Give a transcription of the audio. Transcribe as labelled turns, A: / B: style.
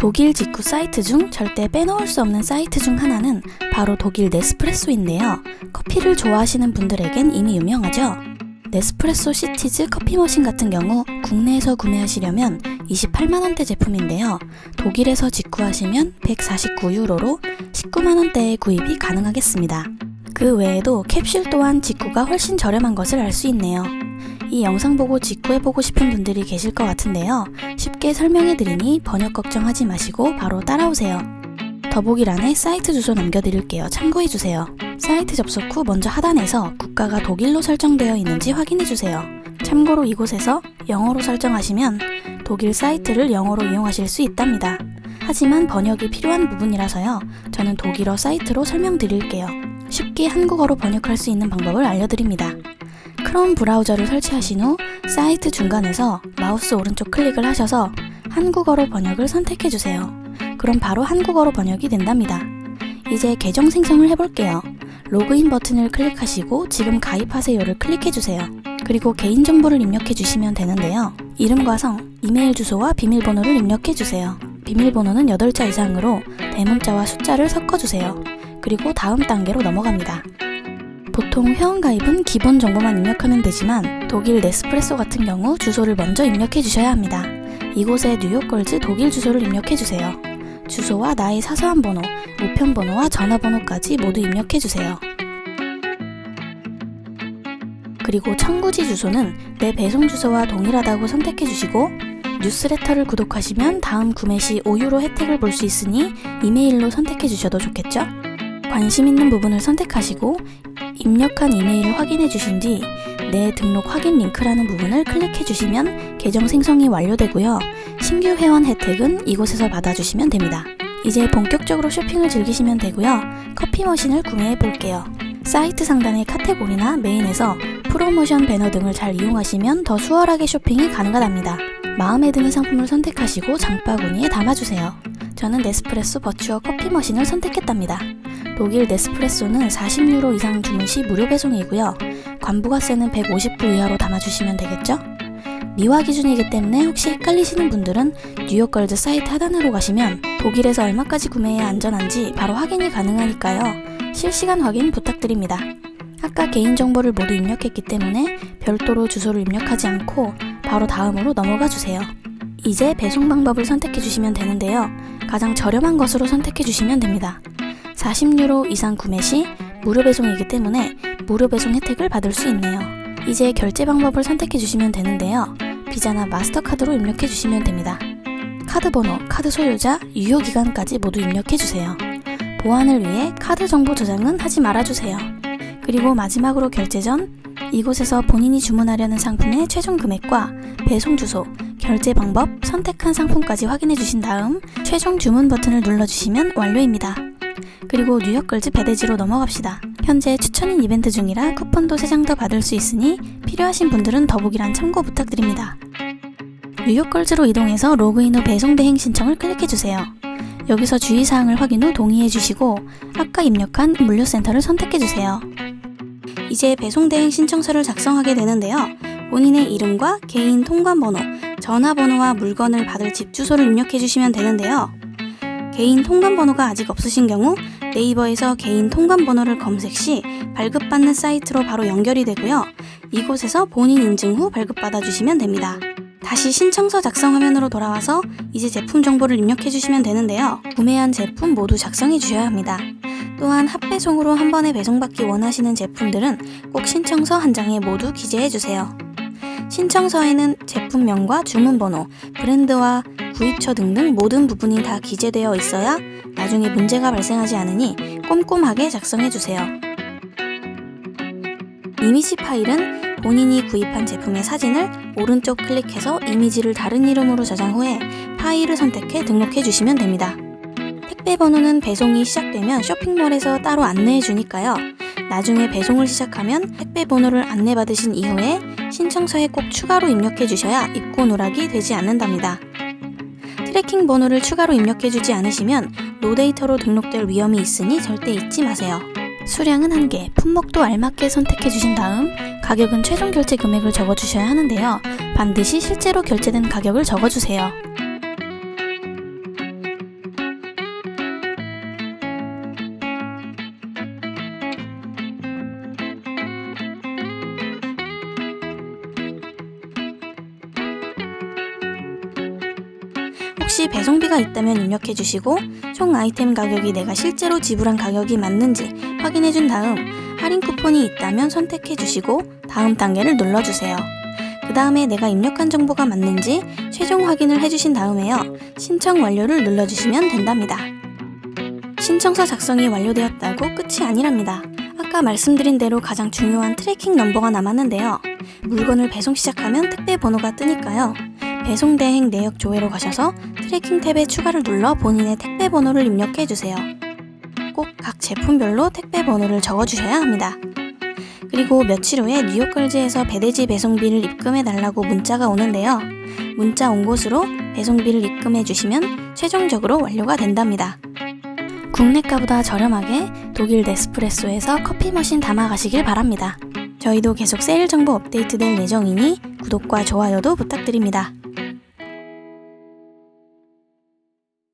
A: 독일 직구 사이트 중 절대 빼놓을 수 없는 사이트 중 하나는 바로 독일 네스프레소인데요. 커피를 좋아하시는 분들에겐 이미 유명하죠. 네스프레소 시티즈 커피 머신 같은 경우 국내에서 구매하시려면 28만원대 제품인데요. 독일에서 직구하시면 149유로로 19만원대의 구입이 가능하겠습니다. 그 외에도 캡슐 또한 직구가 훨씬 저렴한 것을 알 수 있네요. 이 영상 보고 직구해보고 싶은 분들이 계실 것 같은데요. 쉽게 설명해 드리니 번역 걱정하지 마시고 바로 따라오세요. 더보기란에 사이트 주소 남겨드릴게요. 참고해 주세요. 사이트 접속 후 먼저 하단에서 국가가 독일로 설정되어 있는지 확인해 주세요. 참고로 이곳에서 영어로 설정하시면 독일 사이트를 영어로 이용하실 수 있답니다. 하지만 번역이 필요한 부분이라서요. 저는 독일어 사이트로 설명드릴게요. 쉽게 한국어로 번역할 수 있는 방법을 알려드립니다. 크롬 브라우저를 설치하신 후 사이트 중간에서 마우스 오른쪽 클릭을 하셔서 한국어로 번역을 선택해 주세요. 그럼 바로 한국어로 번역이 된답니다. 이제 계정 생성을 해볼게요. 로그인 버튼을 클릭하시고 지금 가입하세요를 클릭해 주세요. 그리고 개인정보를 입력해 주시면 되는데요. 이름과 성, 이메일 주소와 비밀번호를 입력해 주세요. 비밀번호는 8자 이상으로 대문자와 숫자를 섞어 주세요. 그리고 다음 단계로 넘어갑니다. 보통 회원가입은 기본 정보만 입력하면 되지만 독일 네스프레소 같은 경우 주소를 먼저 입력해 주셔야 합니다. 이곳에 뉴욕걸즈 독일 주소를 입력해 주세요. 주소와 나의 사소한 번호, 우편번호와 전화번호까지 모두 입력해 주세요. 그리고 청구지 주소는 내 배송 주소와 동일하다고 선택해 주시고 뉴스레터를 구독하시면 다음 구매 시 5유로 혜택을 볼 수 있으니 이메일로 선택해 주셔도 좋겠죠? 관심 있는 부분을 선택하시고 입력한 이메일을 확인해 주신 뒤 내 등록 확인 링크라는 부분을 클릭해 주시면 계정 생성이 완료되고요. 신규 회원 혜택은 이곳에서 받아주시면 됩니다. 이제 본격적으로 쇼핑을 즐기시면 되고요. 커피 머신을 구매해 볼게요. 사이트 상단의 카테고리나 메인에서 프로모션 배너 등을 잘 이용하시면 더 수월하게 쇼핑이 가능하답니다. 마음에 드는 상품을 선택하시고 장바구니에 담아주세요. 저는 네스프레소 버추어 커피 머신을 선택했답니다. 독일 네스프레소는 40유로 이상 주문 시 무료 배송이고요. 관부가세는 150불 이하로 담아주시면 되겠죠? 미화 기준이기 때문에 혹시 헷갈리시는 분들은 뉴욕걸즈 사이트 하단으로 가시면 독일에서 얼마까지 구매해야 안전한지 바로 확인이 가능하니까요. 실시간 확인 부탁드립니다. 아까 개인정보를 모두 입력했기 때문에 별도로 주소를 입력하지 않고 바로 다음으로 넘어가 주세요. 이제 배송 방법을 선택해 주시면 되는데요. 가장 저렴한 것으로 선택해 주시면 됩니다. 40유로 이상 구매 시 무료 배송이기 때문에 무료 배송 혜택을 받을 수 있네요. 이제 결제 방법을 선택해 주시면 되는데요. 비자나 마스터카드로 입력해 주시면 됩니다. 카드 번호, 카드 소유자, 유효 기간까지 모두 입력해 주세요. 보안을 위해 카드 정보 저장은 하지 말아 주세요. 그리고 마지막으로 결제 전 이곳에서 본인이 주문하려는 상품의 최종 금액과 배송 주소, 결제 방법, 선택한 상품까지 확인해 주신 다음 최종 주문 버튼을 눌러 주시면 완료입니다. 그리고 뉴욕걸즈 배대지로 넘어갑시다. 현재 추천인 이벤트 중이라 쿠폰도 3장 더 받을 수 있으니 필요하신 분들은 더보기란 참고 부탁드립니다. 뉴욕걸즈로 이동해서 로그인 후 배송 대행 신청을 클릭해주세요. 여기서 주의사항을 확인 후 동의해주시고 아까 입력한 물류센터를 선택해주세요. 이제 배송 대행 신청서를 작성하게 되는데요. 본인의 이름과 개인 통관번호, 전화번호와 물건을 받을 집 주소를 입력해 주시면 되는데요. 개인 통관번호가 아직 없으신 경우 네이버에서 개인 통관 번호를 검색 시 발급받는 사이트로 바로 연결이 되고요. 이곳에서 본인 인증 후 발급받아 주시면 됩니다. 다시 신청서 작성 화면으로 돌아와서 이제 제품 정보를 입력해 주시면 되는데요. 구매한 제품 모두 작성해 주셔야 합니다. 또한 합배송으로 한 번에 배송받기 원하시는 제품들은 꼭 신청서 한 장에 모두 기재해 주세요. 신청서에는 제품명과 주문번호, 브랜드와 구입처 등등 모든 부분이 다 기재되어 있어야 나중에 문제가 발생하지 않으니 꼼꼼하게 작성해 주세요. 이미지 파일은 본인이 구입한 제품의 사진을 오른쪽 클릭해서 이미지를 다른 이름으로 저장 후에 파일을 선택해 등록해 주시면 됩니다. 택배 번호는 배송이 시작되면 쇼핑몰에서 따로 안내해 주니까요. 나중에 배송을 시작하면 택배 번호를 안내받으신 이후에 신청서에 꼭 추가로 입력해 주셔야 입고 누락이 되지 않는답니다. 트래킹 번호를 추가로 입력해 주지 않으시면 노데이터로 등록될 위험이 있으니 절대 잊지 마세요. 수량은 한 개, 품목도 알맞게 선택해 주신 다음 가격은 최종 결제 금액을 적어 주셔야 하는데요. 반드시 실제로 결제된 가격을 적어 주세요. 혹시 배송비가 있다면 입력해 주시고 총 아이템 가격이 내가 실제로 지불한 가격이 맞는지 확인해 준 다음 할인 쿠폰이 있다면 선택해 주시고 다음 단계를 눌러 주세요. 그 다음에 내가 입력한 정보가 맞는지 최종 확인을 해주신 다음에요. 신청 완료를 눌러주시면 된답니다. 신청서 작성이 완료되었다고 끝이 아니랍니다. 아까 말씀드린 대로 가장 중요한 트래킹 넘버가 남았는데요. 물건을 배송 시작하면 택배 번호가 뜨니까요. 배송 대행 내역 조회로 가셔서 트래킹 탭에 추가를 눌러 본인의 택배 번호를 입력해 주세요. 꼭 각 제품별로 택배 번호를 적어 주셔야 합니다. 그리고 며칠 후에 뉴욕걸즈에서 배대지 배송비를 입금해 달라고 문자가 오는데요. 문자 온 곳으로 배송비를 입금해 주시면 최종적으로 완료가 된답니다. 국내가보다 저렴하게 독일 네스프레소에서 커피 머신 담아 가시길 바랍니다. 저희도 계속 세일 정보 업데이트 될 예정이니 구독과 좋아요도 부탁드립니다.